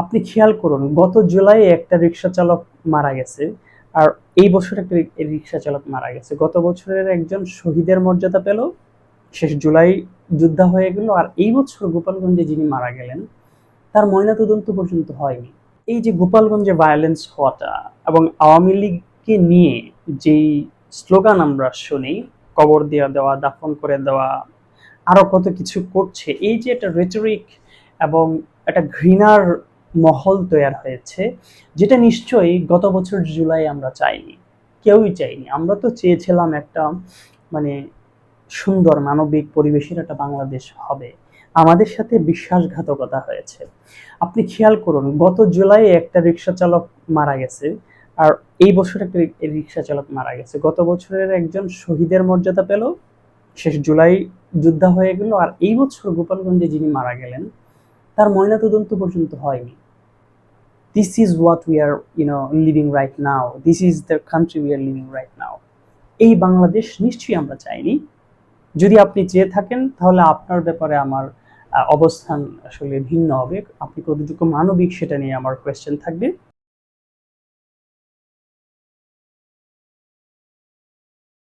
আপনি খেয়াল করুন, গত জুলাই একটা রিক্সা চালক মারা গেছে আর এই বছর একটা রিক্সা চালক মারা গেছে। গত বছরের একজন শহীদের মর্যাদা পেল, শেষ জুলাই যুদ্ধ হয়ে গেল আর এই বছর গোপালগঞ্জে যিনি মারা গেলেন, তার ময়নাতদন্ত পর্যন্ত হয়নি। এই যে গোপালগঞ্জে ভায়োলেন্স হওয়াটা এবং আওয়ামী লীগকে নিয়ে যেই স্লোগান আমরা শুনি, কবর দিয়ে দেওয়া, দাফন করে দেওয়া, আরও কত কিছু করছে, এই যে একটা রেটরিক এবং একটা ঘৃণার মহল তৈরি হয়েছে, যেটা নিশ্চয়ই গত বছর জুলাই আমরা চাইনি। কেউই চাইনি। আমরা তো চেয়েছিলাম একটা মানে সুন্দর মানবিক পরিবেশের একটা বাংলাদেশ হবে। আমাদের সাথে বিশ্বাসঘাতকতা হয়েছে। আপনি খেয়াল করুন, গত জুলাই একটা রিক্সা চালক মারা গেছে, আর এই বছর একটা রিক্সা চালক মারা গেছে। গত বছরের একজন শহীদের মর্যাদা পেল, শেষ জুলাই যুদ্ধ হয়ে গেল, আর এই বছর গোপালগঞ্জে যিনি মারা গেলেন তার ময়না তদন্ত পর্যন্ত হয়নি। This is what we are you know living right now this is the country we are living right now এই বাংলাদেশ নিশ্চয়ই আমরা চাইনি। যদি আপনি চেয়ে থাকেন, তাহলে আপনার ব্যাপারে আমার অবস্থান আসলে ভিন্ন হবে। আপনি কতটুকু মানবিক সেটা নিয়ে আমার কোয়েশ্চেন থাকবে।